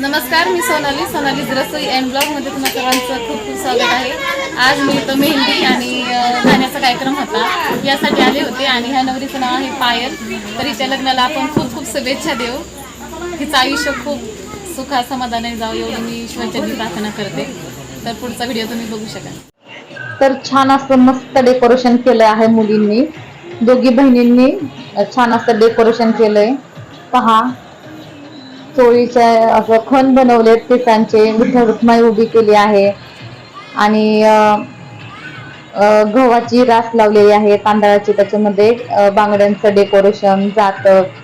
नमस्कार मी सोनाली. सोनाली रसोई अँड ब्लॉगमध्ये तुम्हा सर्वांचं खूप खूप स्वागत आहे. आज मी इथं मेहंदी आणि गाण्याचा कार्यक्रम होता. यासाठी आले होते आणि ह्या नवरीचं नाव आहे पायल. तर हिच्या लग्नाला आपण खूप खूप शुभेच्छा देऊ. हिचं आयुष्य खूप सुखा समाधानाने जाऊ एवढी मी ईश्वरचरणी प्रार्थना करते. तर पुढचा व्हिडिओ तुम्ही बघू शकाल. तर छान असं मस्त डेकोरेशन केलं आहे मुलींनी. दोघी बहिणींनी छान असं डेकोरेशन केलंय. पहा. चोळीच्या असं खण बनवले केसांचे विठ्ठल रुक्माई उभी केली आहे. आणि गव्हाची रास लावलेली आहे तांदळाची. त्याच्यामध्ये बांगड्यांचं डेकोरेशन जातक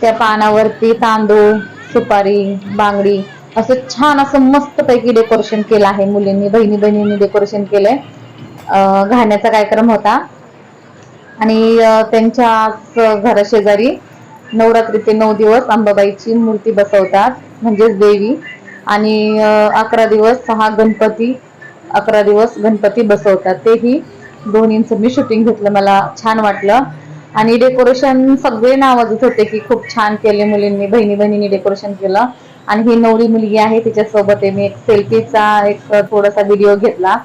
त्या पानावरती तांदूळ सुपारी बांगडी असं छान असं मस्त पैकी डेकोरेशन केलं आहे मुलींनी बहिणी बहिणींनी डेकोरेशन केलंय. अं, घाण्याचा कार्यक्रम होता. आणि त्यांच्या त्यांच्याच घराशेजारी नवरात्रीचे नऊ दिवस अंबाबाईची मूर्ती बसवतात म्हणजेच देवी. आणि अकरा दिवस सहा गणपती अकरा दिवस गणपती बसवतात. तेही दोन्हींचं मी शूटिंग घेतलं मला छान वाटलं. आणि डेकोरेशन सगळे नावाजत होते की खूप छान केले मुलींनी बहिणी बहिणींनी डेकोरेशन केलं. आणि ही नवरी मुलगी आहे तिच्यासोबत मी एक सेल्फीचा एक थोडासा व्हिडिओ घेतला.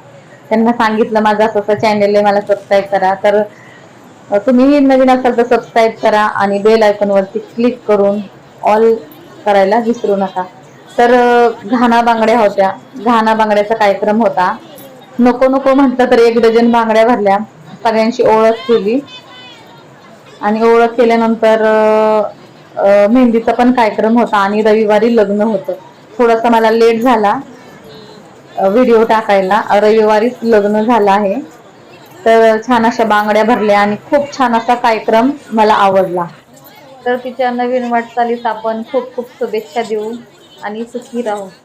त्यांना सांगितलं माझं असं असं चॅनल आहे मला सबस्क्राईब करा. तर तुम्हीही नवीन असाल तर सबस्क्राईब करा आणि बेल आयकॉनवरती क्लिक करून ऑल करायला विसरू नका. तर घाणा बांगड्या होत्या. घाणा बांगड्याचा कार्यक्रम होता. नको नको म्हटलं तर एक डझन बांगड्या भरल्या. सगळ्यांशी ओळख केली. आणि ओळख केल्यानंतर मेहंदीचा पण कार्यक्रम होता आणि रविवारी लग्न होतं. थोडासा मला लेट झाला व्हिडिओ टाकायला. रविवारीच लग्न झालं आहे. तर छान अशा बांगड्या भरल्या आणि खूप छान असा कार्यक्रम मला आवडला. तर तिच्या नवीन वाटचालीस आपण खूप खूप शुभेच्छा देऊ आणि सुखी राहू.